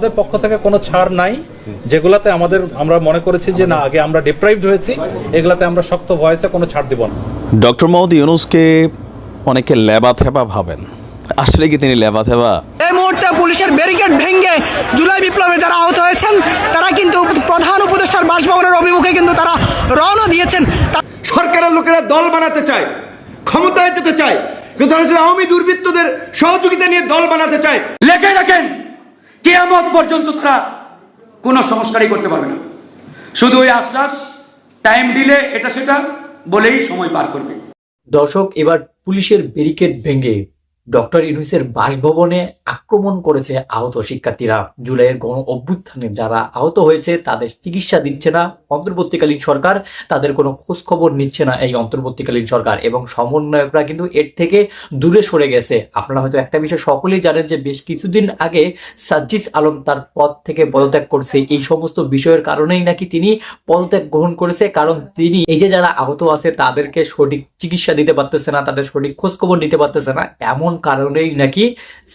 আমাদের পক্ষ থেকে কোনো ছাড় নাই যেগুলাতে আমাদের আমরা মনে করেছি যে না আগে আমরা ডিপ্রাইভড হয়েছি এগুলাতে আমরা শক্ত ভয়েসে কোনো ছাড় দিব না। ডক্টর মোহাম্মদ ইউনুসকে অনেকে লেবা থেবা ভাবেন। আসলে কি তিনি লেবা থেবা এই মুহূর্তে পুলিশের ব্যারিকেড ভেঙে জুলাই বিপ্লবে যারা আহত হয়েছেন তারা কিন্তু প্রধান উপদেষ্টার বাসভবনের অভিমুখে কিন্তু তারা রওনা দিয়েছেন। সরকারের লোকেরা দল বানাতে চায় ক্ষমতায় যেতে চায় কিন্তু আওয়ামী দুর্বৃত্তদের সহযোগিতা নিয়ে দল বানাতে চায় লেখে রাখেন কেয়ামত পর্যন্ত তারা কোনো সংস্কারই করতে পারবে না। শুধু ওই আশ্বাস টাইম দিলে এটা সেটা বলেই সময় পার করবে। দর্শক, এবার পুলিশের ব্যারিকেড ভেঙে ডক্টর ইউনুসের বাসভবনে আক্রমণ করেছে আহত শিক্ষার্থীরা। জুলাইয়ের গণ অভ্যুত্থানে যারা আহত হয়েছে, তাদের চিকিৎসা দিচ্ছে না। অন্তর্বর্তীকালীন সরকার তাদের কোনো খোঁজ খবর নিচ্ছে না এই অন্তর্বর্তীকালীন সরকার এবং সমন্বয়করা কিন্তু এর থেকে দূরে সরে গেছে। আপনারা হয়তো একটা বিষয় সকলেই জানেন যে বেশ কিছুদিন আগে সাজ্জিস আলম তার পদ থেকে পদত্যাগ করছে। এই সমস্ত বিষয়ের কারণেই নাকি তিনি পদত্যাগ গ্রহণ করেছে, কারণ তিনি এই যে যারা আহত আছে, তাদেরকে সঠিক চিকিৎসা দিতে পারতেছে না, তাদের সঠিক খোঁজখবর নিতে পারতেছে না। এমন কারণেই নাকি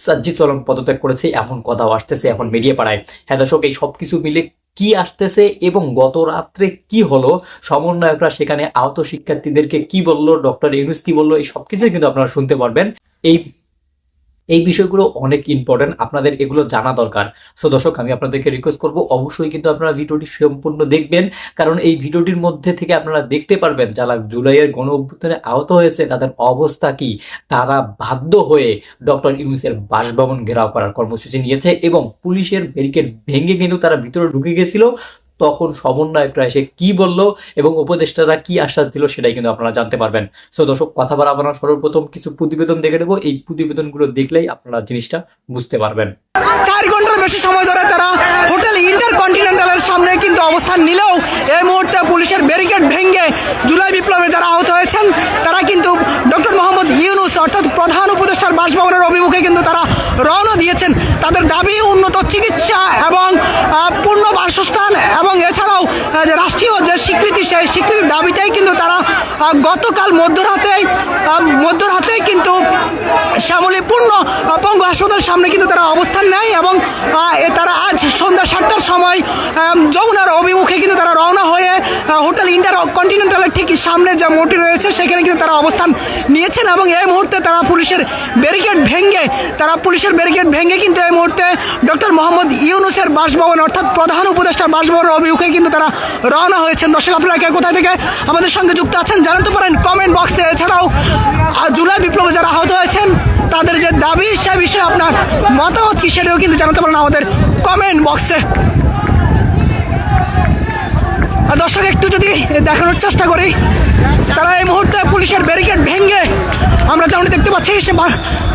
সাজ্জি চলন পদত্যাগ করেছে, এমন কথাও আসতেছে এখন মিডিয়া পাড়ায়। হ্যাঁ দর্শক, এই সব কিছু মিলে কি আসতেছে এবং গত রাত্রে কি হলো? সমন্বয়করা সেখানে আহত শিক্ষার্থীদেরকে কি বলল? ডক্টর ইউনুস কি বলল? এই সবকিছুই কিন্তু আপনারা শুনতে পারবেন। এই এই বিষয়গুলো অনেক ইম্পর্টেন্ট আপনাদের এগুলো জানা দরকার। সো দর্শক, আমি আপনাদেরকে রিকোয়েস্ট করব, অবশ্যই কিন্তু আপনারা ভিডিওটি সম্পূর্ণ দেখবেন। কারণ এই ভিডিওটির মধ্যে থেকে আপনারা দেখতে পারবেন, যারা জুলাইয়ের গণ অভ্যুত্থানে আহত হয়েছে, তাদের অবস্থা কি? তারা বাধ্য হয়ে ডক্টর ইউনুসের বাসভবন ঘেরাও করার কর্মসূচি নিয়েছে এবং পুলিশের ব্যারিকেড ভেঙে কিন্তু তারা ভিতরে ঢুকে গেছিল। তখন সমন্বয়করা এসে কি বলল এবং উপদেষ্টারা কি আশ্বাস দিল সেটাই কিন্তু আপনারা জানতে পারবেন। সো দর্শক, কথা বলা আপনারা সর্বপ্রথম কিছু প্রতিবেদন দেখে নেব। এই প্রতিবেদনগুলো দেখলেই আপনারা জিনিসটা বুঝতে পারবেন। চার ঘণ্টার বেশি সময় ধরে তারা হোটেল সামনে কিন্তু অবস্থান নিলেও এই মুহূর্তে পুলিশের ব্যারিকেড ভেঙে জুলাই বিপ্লবে যারা আহত হয়েছেন, তারা কিন্তু ডক্টর মোহাম্মদ ইউনুস, অর্থাৎ প্রধান উপদেষ্টার বাসভবনের অভিমুখে কিন্তু তারা রওনা দিয়েছেন। তাদের দাবি উন্নত চিকিৎসা এবং পূর্ণ বাসস্থান এবং এছাড়াও আহ, যে রাষ্ট্রীয় যে স্বীকৃতি সেই স্বীকৃতির দাবিটাই কিন্তু তারা গতকাল মধ্যরাতে মধ্যরাতে কিন্তু শ্যামলী পূর্ণ পঙ্গু হাসপাতালের সামনে কিন্তু তারা অবস্থান নেয় এবং তারা আজ সন্ধ্যা সাতটার সময় যমুনার অভিমুখে কিন্তু তারা রওনা হয়ে হোটেল ইন্টার কন্টিনেন্টালের ঠিক সামনে যে মোড়টি রয়েছে, সেখানে কিন্তু তারা অবস্থান নিয়েছেন এবং এই মুহূর্তে তারা পুলিশের ব্যারিকেড ভেঙে, তারা পুলিশের ব্যারিকেড ভেঙে কিন্তু এই মুহূর্তে ডক্টর মোহাম্মদ ইউনুসের বাসভবন, অর্থাৎ প্রধান উপদেষ্টার বাসভবনের অভিমুখে কিন্তু তারা রওনা হয়েছেন আপনারা কে কোথায় থেকে আমাদের সঙ্গে যুক্ত আছেন জানাতে পারেন কমেন্ট বক্সে এছাড়াও জুলাই বিপ্লবে যারা আহত হয়েছেন, তাদের যে দাবি, সে বিষয়ে আপনার মতামত কি সেটাও কিন্তু জানাতে পারেন আমাদের কমেন্ট বক্সে আর দর্শক, একটু যদি দেখানোর চেষ্টা করি, তারা এই মুহূর্তে পুলিশের ব্যারিকেড ভেঙে আমরা যেমন দেখতে পাচ্ছি, সে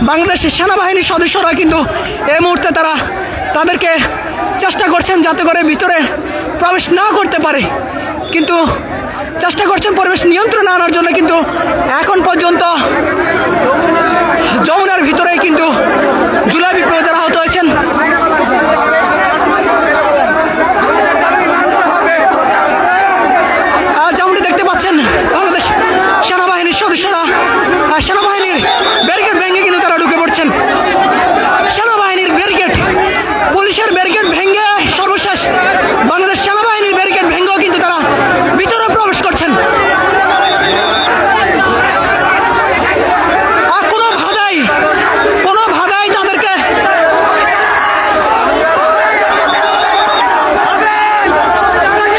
বাংলাদেশের সেনাবাহিনীর সদস্যরা কিন্তু এই মুহূর্তে তারা তাদেরকে চেষ্টা করছেন যাতে করে ভিতরে প্রবেশ না করতে পারে। কিন্তু চেষ্টা করছেন পরিবেশ নিয়ন্ত্রণ আনার জন্য কিন্তু এখন পর্যন্ত যমুনার ভিতরে কিন্তু জুলাই বিপ্লবে যারা আহত হয়েছেন আহ, যেমনটি দেখতে পাচ্ছেন বাংলাদেশ সেনাবাহিনীর সদস্যরা আহ, সেনাবাহিনীর ব্যারিকেড ভেঙে কিন্তু তারা ঢুকে পড়ছেন সেনাবাহিনীর ব্যারিকেড পুলিশের ব্যারিকেড ভেঙে সর্বশেষ বাংলাদেশ সেনাবাহিনীর ব্যারিকেড ভেঙেও কিন্তু তারা ভিতরে প্রবেশ করছেন আর কোনো ভাদাই কোনো ভাদাই তাদেরকে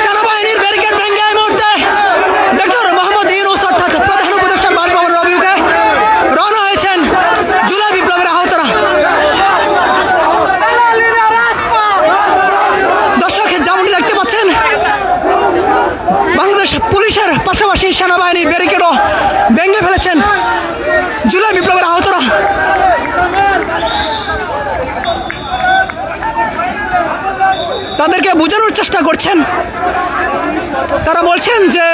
সেনাবাহিনীর ব্যারিকেড ভেঙে এই মুহূর্তে ডক্টর মোহাম্মদ ইউনুস অর্থাৎ প্রধান উপদেষ্টা বাসভবনের অভিমুখে রওনা হয়েছেন জুলাই বিপ্লবের আহতরা দর্শক যেমন দেখতে পাচ্ছেন বাংলাদেশ পুলিশের পাশাপাশি সেনাবাহিনীর ব্যারিকেডও ভেঙে ফেলেছেন জুলাই বিপ্লবের আহতরা তাদেরকে বোঝানোর চেষ্টা করছেন তারা বলছেন যে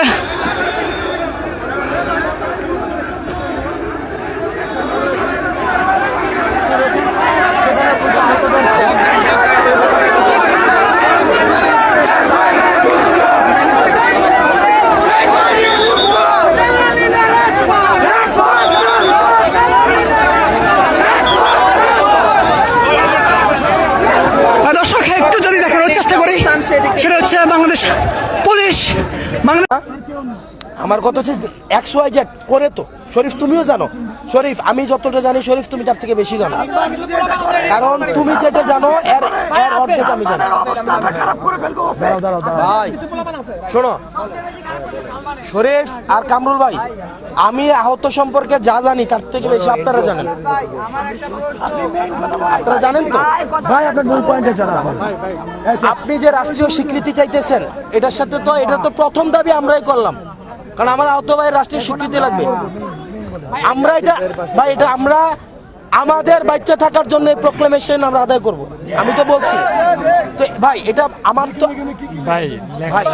দর্শক আমার কথা হচ্ছে এক্স ওয়াই জেড করে তো। শরীফ তুমিও জানো। শরীফ আমি যতটা জানি শরীফ তুমি তার থেকে বেশি জানো। কারণ তুমি যেটা জানো এর এর অর্ধেক আমি জানি। ভাই শোনো। শরীফ আর কামরুল ভাই আমি আহত সম্পর্কে যা জানি তার থেকে বেশি আপনারা জানেন। আপনারা জানেন তো? ভাই আপনার মূল পয়েন্টে জানান। আপনি যে রাষ্ট্রীয় স্বীকৃতি চাইতেছেন এটার সাথে তো এটা তো প্রথম দাবি আমরাই করলাম। কারণ আমার আহত ভাইয়ের রাষ্ট্রীয় স্বীকৃতি লাগবে। আমরা এটা ভাই এটা আমরা আমাদের বাচ্চা থাকার জন্য প্রোক্লেমেশন আমরা আদায় করব। আমি তো বলছি। তো ভাই এটা আমার তো ভাই ভাই।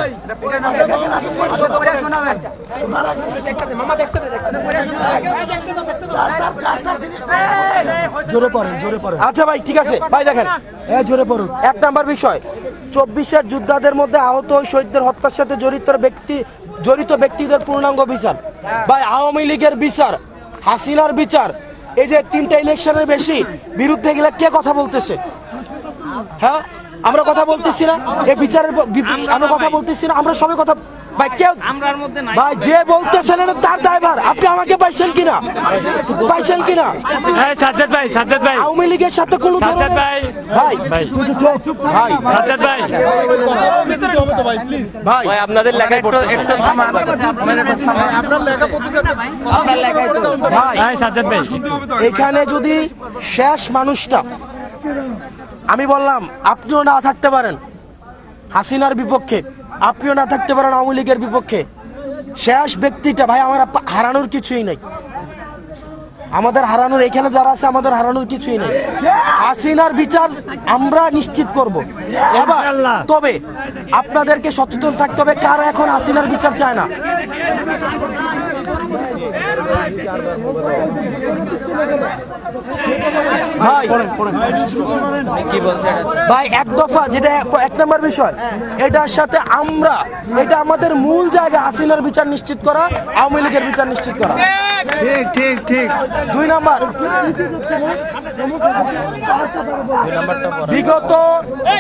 জোরে পড়ে জোরে পড়ে আচ্ছা ভাই ঠিক আছে। ভাই দেখেন। জোরে পড়ুন। এক নাম্বার বিষয় চব্বিশের যোদ্ধাদের মধ্যে আহত ওই শহীদদের হত্যার সাথে জড়িত ব্যক্তি জড়িত ব্যক্তিদের পূর্ণাঙ্গ বিচার বা আওয়ামী লীগের বিচার, হাসিনার বিচার, এই যে তিনটা ইলেকশনের বেশি বিরুদ্ধে গেলে কে কথা বলতেছে? হ্যাঁ? আমরা কথা বলতেছি না। এই বিচারের আমরা কথা বলতেছি না, আমরা সবাই কথা ভাই কেউ ভাই যে বলতেছেন এটা তার আপনি আমাকে পাইছেন কিনা? পাইছেন কিনা? এই সাজ্জাদ ভাই সাজ্জাদ ভাই। আওয়ামী লীগের সাথে কোনো সাজ্জাদ ভাই। ভাই। ভাই। ভাই সাজ্জাদ ভাই। ভাই আপনাদের লেখা একটু একটু ভাই। ভাই সাজ্জাদ ভাই। এখানে যদি শেষ মানুষটা আমি বললাম আপনিও না থাকতে পারেন। হাসিনার বিপক্ষে। আপনিও না থাকতে পারেন আওয়ামী লীগের বিপক্ষে। শেষ ব্যক্তিটা ভাই আমার হারানোর কিছুই নেই। আমাদের হারানোর এখানে যারা আছে আমাদের হারানোর কিছুই নেই। হাসিনার বিচার আমরা নিশ্চিত করব। এবার তবে আপনাদেরকে সচেতন থাকতে হবে কারা এখন হাসিনার বিচার চায় না? ভাই ভাই এক দফা যেটা এক নম্বর বিষয় এটার সাথে আমরা এটা আমাদের মূল জায়গা হাসিনার বিচার নিশ্চিত করা আওয়ামী লীগের বিচার নিশ্চিত করা। ঠিক ঠিক ঠিক। দুই নাম্বার। বিগত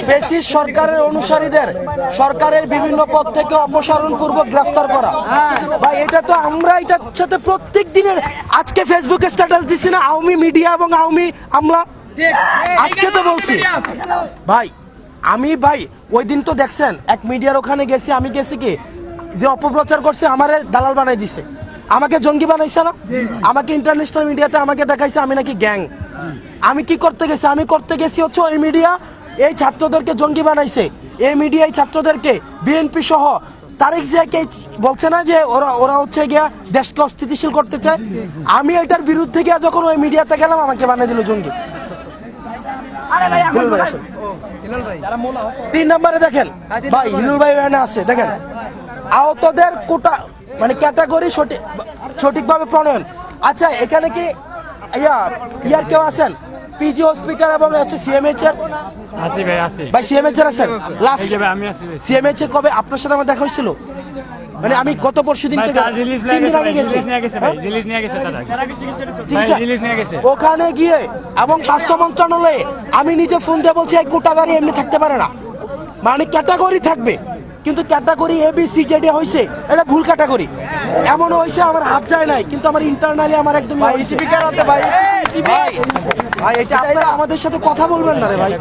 ফেসিস সরকারের অনুসারীদের সরকারের বিভিন্ন পদ থেকে অপসারণ পূর্বক গ্রেফতার করা। ভাই এটা তো আমরা এটার সাথে প্রত্যেক দিনের আজকে ফেসবুকে স্ট্যাটাস দিছি না আওয়ামী মিডিয়া এবং আওয়ামী আমলা। আজকে তো বলছি। ভাই আমি ভাই ওই দিন তো দেখছেন এক মিডিয়ার ওখানে গেছি আমি গেছি কি যে অপপ্রচার করছে আমারে দালাল বানাই দিছে। আমাকে জঙ্গি বানাইছে না? আমাকে ইন্টারন্যাশনাল মিডিয়াতে আমাকে দেখাইছে আমি নাকি গ্যাং আমি কি করতে গেছি? আমি করতে গেছি হচ্ছে ওই মিডিয়া এই ছাত্রদেরকে জঙ্গি বানাইছে। এই মিডিয়া এই ছাত্রদেরকে বিএনপি সহ তারেক জিয়াকে বলছে না যে ওরা ওরা হচ্ছে গিয়া দেশকে অস্থিতিশীল করতে চায়? আমি এটার বিরুদ্ধে গিয়া যখন ওই মিডিয়াতে গেলাম আমাকে বানিয়ে দিল জঙ্গি। হিলুল ভাই আসেন। তিন নম্বরে দেখেন। ভাই হিলুল ভাই এখানে আছে দেখেন। আহতদের কোটা মানে ক্যাটাগরি সঠিক সঠিকভাবে প্রণয়ন। আচ্ছা এখানে কি ইয়া ইয়ার কেউ আছেন? পিজি হসপিটাল এবং হচ্ছে সিএমএইচ এর? আসি ভাই আসি। ভাই সিএমএইচ এর আছেন? লাস্ট আমি ভাই। সিএমএইচ এ কবে আপনার সাথে আমার দেখা হয়েছিল? মানে আমি গত পরশু দিন থেকে তিন দিন আগে গেছি আছে ওখানে গিয়ে এবং স্বাস্থ্য মন্ত্রণালয়ে আমি নিজে ফোন দিয়ে বলছি এই কোটাগারি এমনি থাকতে পারে না। মানে ক্যাটাগরি থাকবে। কিন্তু ক্যাটাগরি এ বি সি জেডি হয়েছে এটা ভুল ক্যাটাগরি। এমন হয়েছে আমার হাত যায় নাই কিন্তু আমার ইন্টারনালি আমার একদম ভাই ভাই। ভাই এটা আপনারা আমাদের সাথে কথা বলবেন না রে ভাই।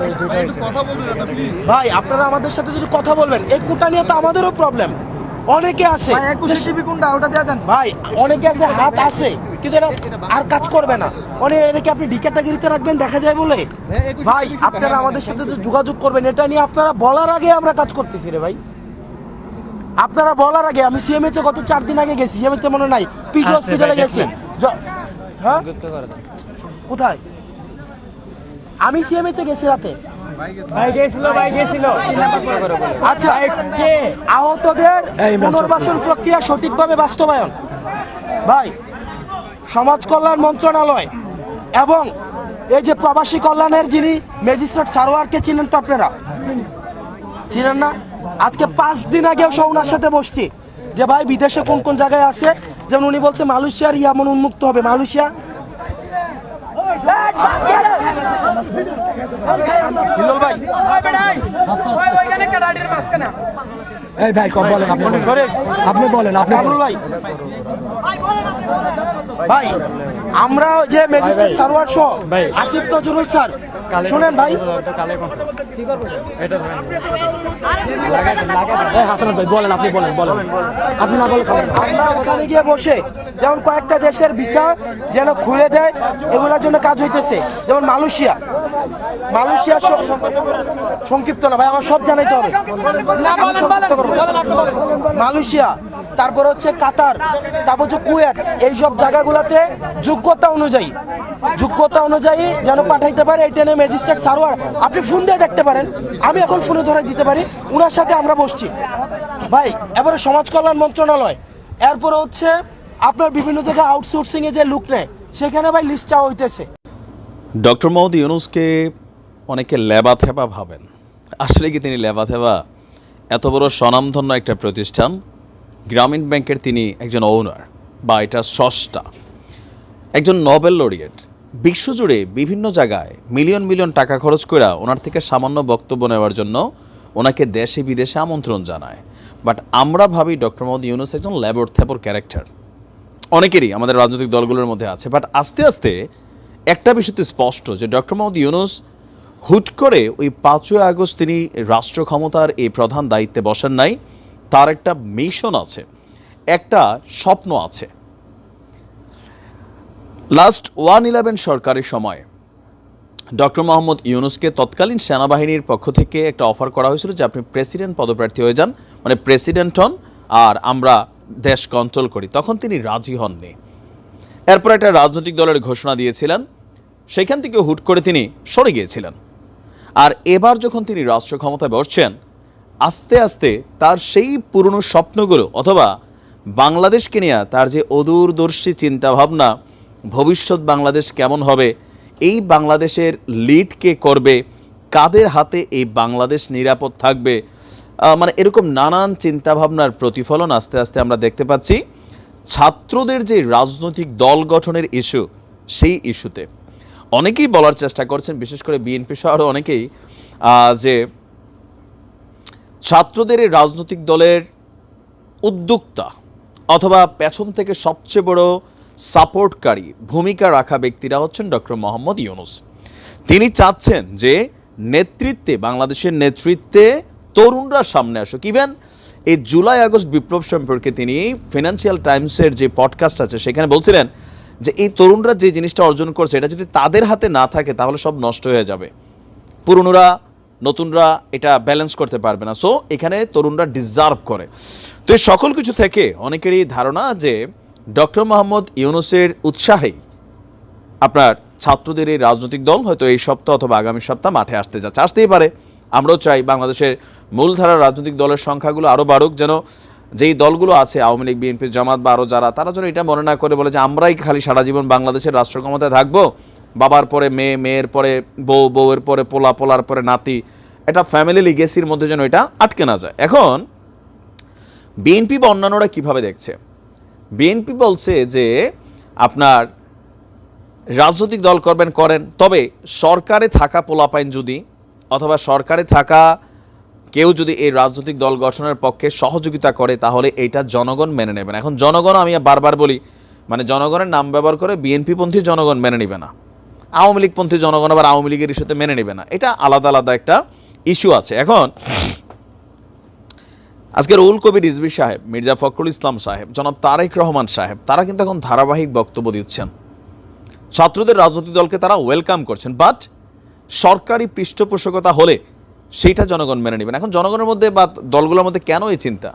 ভাই আপনারা আমাদের সাথে যদি কথা বলবেন এই কোটা নিয়ে তো আমাদেরও প্রবলেম অনেকে আছে। ভাই অনেকে আছে হাত আছে কিন্তু এটা আর কাজ করবে না। অনেক এনেকে আপনি ডি ক্যাটাগরিতে রাখবেন দেখা যায় বলে। ভাই আপনারা আমাদের সাথে যোগাযোগ করবেন এটা নিয়ে আপনারা বলার আগে আমরা কাজ করতেছি রে ভাই। আপনারা বলার আগে আমি সিএমএইচ গত চার দিন আগে গেছি সিএমএইচ মনে নাই। পিজি হসপিটালে ভাই, গেছি। হ্যাঁ? কোথায়? আমি সিএমএইচ গেছি রাতে। ভাই গেছিল ভাই গেছিল। আচ্ছা কে? আহতদের পুনর্বাসন প্রক্রিয়া সঠিকভাবে বাস্তবায়ন। ভাই সমাজ কল্যাণ মন্ত্রণালয় এবং এই যে প্রবাসী কল্যাণের যিনি ম্যাজিস্ট্রেট সারোয়ারকে চিনেন তো আপনারা? চিনেন না? আজকে পাঁচ দিন আগেও ওনার সাথে বসছি। যে ভাই বিদেশে কোন কোন জায়গায় আছে? যেমন উনি বলছে মালয়েশিয়ার ইয়ামন উন্মুক্ত হবে। মালয়েশিয়া? হিল্লোল এই ভাই বলেন আপনি আপনি বলেন আপনি ভাই। ভাই আমরা যে ম্যাজিস্ট্রেট সারোয়ার সহ আসিফ নজরুল স্যার শুনেন ভাই। হাসান বলেন আপনি বলেন বলেন। আপনি না বলে আমরা ওখানে গিয়ে বসে যেমন কয়েকটা দেশের ভিসা যেন খুলে দেয় এগুলোর জন্য কাজ হইতেছে। যেমন মালয়েশিয়া। মালয়েশিয়া সংক্ষিপ্ত না ভাই আমার সব জানাইতে হবে। মালয়েশিয়া তারপর হচ্ছে কাতার তারপর হচ্ছে কুয়েত। এইসব জায়গাগুলোতে যোগ্যতা অনুযায়ী যোগ্যতা অনুযায়ী যেন পাঠাইতে পারে এই টেনে ম্যাজিস্ট্রেট সারোয়ার। আপনি ফোন দিয়ে দেখতে পারেন। আমি এখন ফোনে ধরে দিতে পারি। উনার সাথে আমরা বসছি। ভাই, এবারে সমাজ কল্যাণ মন্ত্রণালয়। এরপরে হচ্ছে আপনার বিভিন্ন জায়গায় আউটসোর্সিং এ যে লুক নেয়, সেখানে ভাই লিস্ট চাওয়া হইতেছে। ডক্টর মোহাম্মদ ইউনুসকে অনেকে লেবা থেবা ভাবেন। আসলে কি তিনি লেবা থেবা এত বড় স্বনামধন্য একটা প্রতিষ্ঠান। গ্রামীণ ব্যাংকের তিনি একজন ওনার বা এটা স্রষ্টা। একজন নোবেল লরিয়েট বিশ্বজুড়ে বিভিন্ন জায়গায় মিলিয়ন মিলিয়ন টাকা খরচ করে ওনার থেকে সামান্য বক্তব্য নেওয়ার জন্য ওনাকে দেশে বিদেশে আমন্ত্রণ জানায়। বাট আমরা ভাবি ডক্টর মোহাম্মদ ইউনুস একজন ল্যাবর থ্যাবর ক্যারেক্টার। অনেকেরই আমাদের রাজনৈতিক দলগুলোর মধ্যে আছে বাট আস্তে আস্তে একটা বিষয় তো স্পষ্ট যে ডক্টর মোহাম্মদ ইউনুস হুট করে ওই পাঁচই আগস্ট তিনি রাষ্ট্র ক্ষমতার এই প্রধান দায়িত্বে বসেন নাই, তার একটা মিশন আছে, একটা স্বপ্ন আছে। লাস্ট ওয়ান ইলেভেন সরকারের সময়। ডক্টর মোহাম্মদ ইউনুসকে তৎকালীন সেনাবাহিনীর পক্ষ থেকে একটা অফার করা হয়েছিল যে আপনি প্রেসিডেন্ট পদপ্রার্থী হয়ে যান মানে প্রেসিডেন্ট হন আর আমরা দেশ কন্ট্রোল করি। তখন তিনি রাজি হননি। এরপর একটা রাজনৈতিক দলের ঘোষণা দিয়েছিলেন, সেখান থেকে হুট করে তিনি সরে গিয়েছিলেন। আর এবার যখন তিনি রাষ্ট্র ক্ষমতায় বসছেন, আস্তে আস্তে তার সেই পুরনো স্বপ্নগুলো অথবা বাংলাদেশকে নিয়ে তার যে অদূরদর্শী চিন্তাভাবনা ভবিষ্যৎ বাংলাদেশ কেমন হবে? এই বাংলাদেশের লিড কে করবে? কাদের হাতে এই বাংলাদেশ নিরাপদ থাকবে? মানে এরকম নানান চিন্তাভাবনার প্রতিফলন আস্তে আস্তে আমরা দেখতে পাচ্ছি। ছাত্রদের যে রাজনৈতিক দল গঠনের ইস্যু সেই ইস্যুতে অনেকেই বলার চেষ্টা করছেন, বিশেষ করে বিএনপি সহ আরও অনেকেই যে ছাত্রদের এই রাজনৈতিক দলের উদ্যোক্তা অথবা পেছন থেকে সবচেয়ে বড় সাপোর্টকারী ভূমিকা রাখা ব্যক্তিরা হচ্ছেন ডক্টর মোহাম্মদ ইউনুস। তিনি চাচ্ছেন যে নেতৃত্বে, বাংলাদেশের নেতৃত্বে তরুণরা সামনে আসুক। ইভেন এই জুলাই আগস্ট বিপ্লব সম্পর্কে তিনি ফিনান্সিয়াল টাইমসের যে পডকাস্ট আছে, সেখানে বলছিলেন যে এই তরুণরা যে জিনিসটা অর্জন করছে, এটা যদি তাদের হাতে না থাকে, তাহলে সব নষ্ট হয়ে যাবে। পুরনোরা, নতুনরা এটা ব্যালেন্স করতে পারবে না। সো এখানে তরুণরা ডিজার্ভ করে। তো এই সকল কিছু থেকে অনেকেরই ধারণা যে ডক্টর মোহাম্মদ ইউনুসের উৎসাহেই আপনার ছাত্রদের এই রাজনৈতিক দল হয়তো এই সপ্তাহ অথবা আগামী সপ্তাহ মাঠে আসতে যাচ্ছে আসতেই পারে। আমরাও চাই বাংলাদেশের মূলধারার রাজনৈতিক দলের সংখ্যাগুলো আরও বাড়ুক, যেন যেই দলগুলো আছে, আওয়ামী লীগ, বিএনপি, জামাত বা আরও যারা, তারা যেন এটা মনে না করে বলে যে আমরাই খালি সারা জীবন বাংলাদেশের রাষ্ট্র ক্ষমতায় থাকব। বাবার পরে মেয়ে, মেয়ের পরে বউ, বউয়ের পরে পোলা, পোলার পরে নাতি। এটা ফ্যামিলি লিগেসির মধ্যে যেন এটা আটকে না যায়। এখন, বিএনপি বা অন্যান্যরা কীভাবে দেখছে? বিএনপি বলছে যে আপনার রাজনৈতিক দল করবেন, করেন। তবে সরকারে থাকা পোলাপাইন যদি, অথবা সরকারে থাকা কেউ যদি এই রাজনৈতিক দল গঠনের পক্ষে সহযোগিতা করে, তাহলে এটা জনগণ মেনে নেবে না। এখন জনগণ আমি বারবার বলি মানে জনগণের নাম ব্যবহার করে বিএনপি পন্থী জনগণ মেনে নেবে না। আওয়ামী লীগ পন্থী জনগণ আবার আওয়ামী লীগের ইস্যুতে মেনে নেবে না। এটা আলাদা আলাদা একটা ইস্যু আছে। এখন আজকের উল কবির রিজভি সাহেব, মির্জা ফখরুল ইসলাম সাহেব, জনাব তারেক রহমান সাহেব, তারা কিন্তু এখন ধারাবাহিক বক্তব্য দিচ্ছেন। ছাত্রদের রাজনৈতিক দলকে তারা ওয়েলকাম করছেন, বাট সরকারি পৃষ্ঠপোষকতা হলে সেইটা জনগণ মেনে নেবেন। এখন জনগণের মধ্যে বা দলগুলোর মধ্যে কেন এই চিন্তা?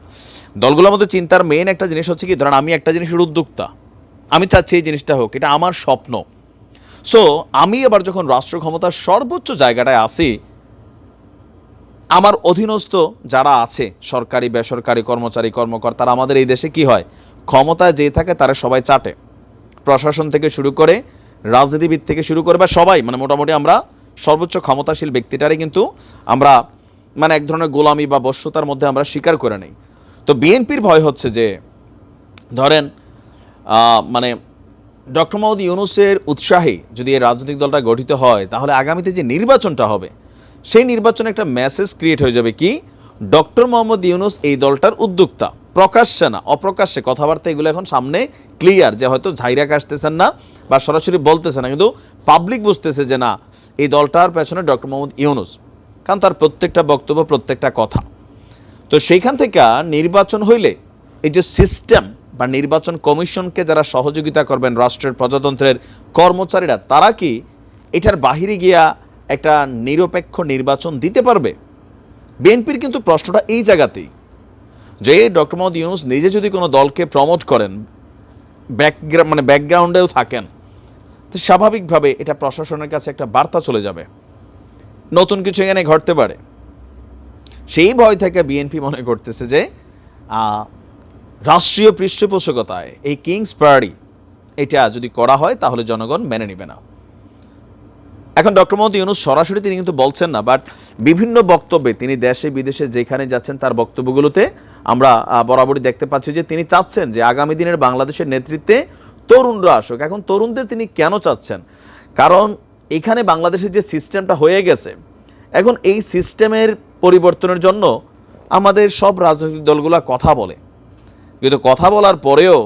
দলগুলোর মধ্যে চিন্তার মেইন একটা জিনিস হচ্ছে কি, ধরেন আমি একটা জিনিসের উদ্যোক্তা, আমি চাচ্ছি এই জিনিসটা হোক, এটা আমার স্বপ্ন। সো আমি এবার যখন রাষ্ট্র ক্ষমতার সর্বোচ্চ জায়গাটায় আসি আমার অধীনস্থ যারা আছে, সরকারি, বেসরকারি কর্মচারী, কর্মকর্তারা আমাদের এই দেশে কি হয়? ক্ষমতায় যে থাকে তারা সবাই চাটে। প্রশাসন থেকে শুরু করে, রাজনীতিবিদ থেকে শুরু করে বা সবাই মানে মোটামুটি আমরা সর্বোচ্চ ক্ষমতাশীল ব্যক্তিটারই কিন্তু আমরা মানে এক ধরনের গোলামি বা বশ্যতার মধ্যে আমরা স্বীকার করে নেই। তো বিএনপির ভয় হচ্ছে যে, ধরেন মানে ডক্টর মোহাম্মদ ইউনুসের উৎসাহে যদি এই রাজনৈতিক দলটা গঠিত হয়, তাহলে আগামীতে যে নির্বাচনটা হবে সেই নির্বাচনে একটা মেসেজ ক্রিয়েট হয়ে যাবে কি? ডক্টর মোহাম্মদ ইউনুস এই দলটার উদ্যোক্তা, প্রকাশ্যে না, অপ্রকাশ্যে কথাবার্তা এগুলো এখন সামনে ক্লিয়ার যে হয়তো ঝাইরাক আসতেছেন না বা সরাসরি বলতেছে না, কিন্তু পাবলিক বুঝতেছে যে না, এই দলটার পেছনে ডক্টর মোহাম্মদ ইউনুস। কারণ তার প্রত্যেকটা বক্তব্য, প্রত্যেকটা কথা। তো সেইখান থেকে নির্বাচন হইলে এই যে সিস্টেম বা নির্বাচন কমিশনকে যারা সহযোগিতা করবেন রাষ্ট্রের প্রজাতন্ত্রের কর্মচারীরা, তারা কি এটার বাহিরে গিয়া একটা নিরপেক্ষ নির্বাচন দিতে পারবে? বিএনপির কিন্তু প্রশ্নটা এই জায়গাতেই। যে ডক্টর মোহাম্মদ ইউনুস নিজে যদি কোনো দলকে প্রমোট করেন ব্যাকগ্রাউন্ড মানে ব্যাকগ্রাউন্ডেও থাকেন, তো স্বাভাবিকভাবে এটা প্রশাসনের কাছে একটা বার্তা চলে যাবে। নতুন কিছু এখানে ঘটতে পারে। সেই ভয় থেকে বিএনপি মনে করতেছে যে রাষ্ট্রীয় পৃষ্ঠপোষকতায় এই কিংস পার্টি, এটা যদি করা হয় তাহলে জনগণ মেনে নেবে না। এখন ডক্টর মোহাম্মদ ইউনুস সরাসরি তিনি কিন্তু বলছেন না বাট বিভিন্ন বক্তব্যে তিনি দেশে বিদেশে যেখানে যাচ্ছেন তার বক্তব্যগুলোতে আমরা বরাবরই দেখতে পাচ্ছি যে তিনি চাচ্ছেন যে আগামী দিনের বাংলাদেশের নেতৃত্বে তরুণরা আসুক। এখন তরুণদের তিনি কেন চাচ্ছেন? কারণ এখানে বাংলাদেশের যে সিস্টেমটা হয়ে গেছে, এখন এই সিস্টেমের পরিবর্তনের জন্য আমাদের সব রাজনৈতিক দলগুলো কথা বলে। কিন্তু কথা বলার পরেও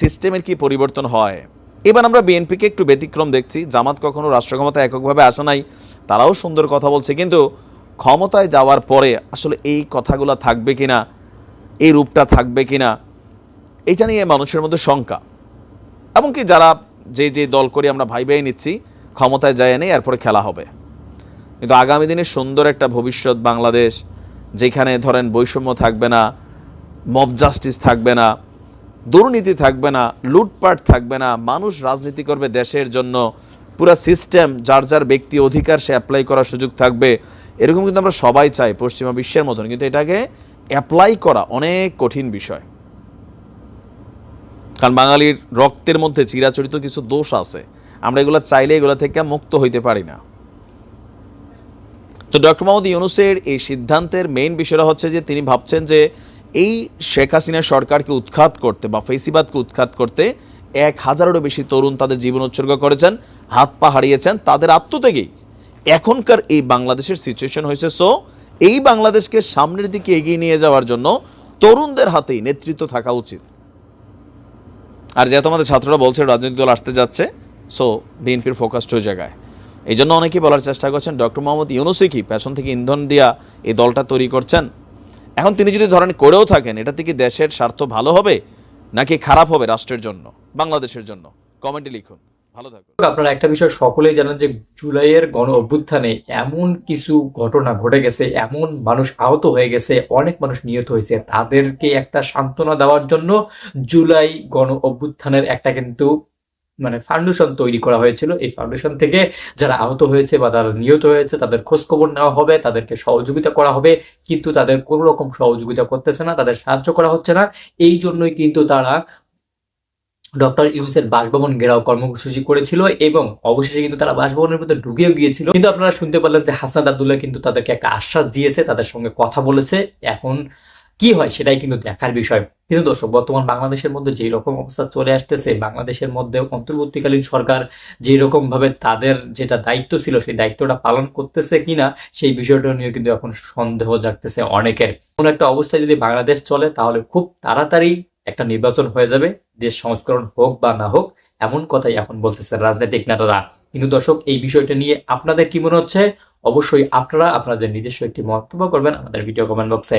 সিস্টেমের কি পরিবর্তন হয়? এবার আমরা বিএনপিকে একটু ব্যতিক্রম দেখছি। জামাত কখনো রাষ্ট্র ক্ষমতা এককভাবে আসা নাই, তারাও সুন্দর কথা বলছে, কিন্তু ক্ষমতায় যাওয়ার পরে আসলে এই কথাগুলো থাকবে কিনা, এই রূপটা থাকবে কিনা, এটা নিয়ে মানুষের মধ্যে শঙ্কা। এমনকি যারা যে যে দল করে আমরা ভাই ভাই নিচ্ছি, ক্ষমতায় যায় নেই, এরপরে খেলা হবে। কিন্তু আগামী দিনে সুন্দর একটা ভবিষ্যৎ বাংলাদেশ, যেখানে ধরেন বৈষম্য থাকবে না মব জাস্টিস থাকবে না দুর্নীতি থাকবে না, লুটপাট থাকবে না, মানুষ রাজনীতি করবে দেশের জন্য, পুরো সিস্টেম যার যার ব্যক্তি অধিকার, সে অ্যাপ্লাই করার সুযোগ থাকবে। এরকম কিন্তু আমরা সবাই চাই পশ্চিমা বিশ্বের মতন, কিন্তু এটাকে অ্যাপ্লাই করা অনেক কঠিন বিষয়। কারণ বাঙালির রক্তের মধ্যে চিরাচরিত কিছু দোষ আছে। আমরা এগুলো চাইলে এগুলো থেকে মুক্ত হইতে পারি না। তো ডক্টর মোহাম্মদ ইউনুসের এই সিদ্ধান্তের মেইন বিষয়টা হচ্ছে যে তিনি ভাবছেন যে এই শেখ হাসিনা সরকারকে উৎখাত করতে বা ফেসিবাদকে উৎখাত করতে এক হাজারেরও বেশি তরুণ তাদের জীবন উৎসর্গ করেছেন, হাত পা হারিয়েছেন, তাদের আত্মত্যাগেই এখনকার এই বাংলাদেশের সিচুয়েশন হয়েছে সো এই বাংলাদেশকে সামনের দিকে এগিয়ে নিয়ে যাওয়ার জন্য তরুণদের হাতেই নেতৃত্ব থাকা উচিত। আর যেহেতু আমাদের ছাত্ররা বলছে, রাজনৈতিক দল আসতে যাচ্ছে সো বিএনপির ফোকাসড ওই জায়গায়। এই জন্য অনেকেই বলার চেষ্টা করছেন ডক্টর মোহাম্মদ ইউনুসি কি পেছন থেকে ইন্ধন দিয়া এই দলটা তৈরি করছেন? এখন তিনি যদি ধরেন করেও থাকেন, এটা থেকে দেশের স্বার্থ ভালো হবে নাকি খারাপ হবে রাষ্ট্রের জন্য, বাংলাদেশের জন্য? কমেন্টে লিখুন। ভালো থাকুন। আপনারা একটা বিষয় সকলেই জানেন যে জুলাইয়ের গণ অভ্যুত্থানে এমন কিছু ঘটনা ঘটে গেছে, এমন মানুষ আহত হয়ে গেছে, অনেক মানুষ নিহত হয়েছে। তাদেরকে একটা সান্ত্বনা দেওয়ার জন্য জুলাই গণ অভ্যুত্থানের একটা কিন্তু মানে ফাউন্ডেশন তৈরি করা হয়েছিল। এই ফাউন্ডেশন থেকে যারা আহত হয়েছে বা যারা নিহত হয়েছে, তাদের খোঁজ খবর নেওয়া হবে, তাদেরকে সহযোগিতা করা হবে। কিন্তু তাদের কোনো রকম সহযোগিতা করতেছে না, তাদের সাহায্য করা হচ্ছে না। এই জন্যই কিন্তু তারা ডক্টর ইউনুসের বাসভবন ঘেরাও কর্মসূচি করেছিল এবং অবশেষে কিন্তু তারা বাসভবনের ভিতরে ঢুকেও গিয়েছিল। কিন্তু আপনারা শুনতে পারলেন যে হাসান আবদুল্লাহ কিন্তু তাদেরকে একটা আশ্বাস দিয়েছে, তাদের সঙ্গে কথা বলেছে। এখন কি হয় সেটাই কিন্তু দেখার বিষয়। কিন্তু দর্শক, বর্তমান বাংলাদেশের মধ্যে যেই রকম অবস্থা চলে আসতেছে, বাংলাদেশের মধ্যে অন্তর্বর্তীকালীন সরকার যেই রকম ভাবে তাদের যেটা দায়িত্ব ছিল, সেই দায়িত্বটা পালন করতেছে কিনা, সেই বিষয়টা নিয়ে কিন্তু এখন সন্দেহ জাগতেছে অনেকের। কোন একটা অবস্থায় যদি বাংলাদেশ চলে, তাহলে খুব তাড়াতাড়ি একটা নির্বাচন হয়ে যাবে, দেশ সংস্করণ হোক বা না হোক, এমন কথাই এখন বলতেছে রাজনৈতিক নেতারা। কিন্তু দর্শক, এই বিষয়টা নিয়ে আপনাদের কি মনে হচ্ছে? অবশ্যই আপনারা আপনাদের নিজস্ব একটি মন্তব্য করবেন আমাদের ভিডিও কমেন্ট বক্সে।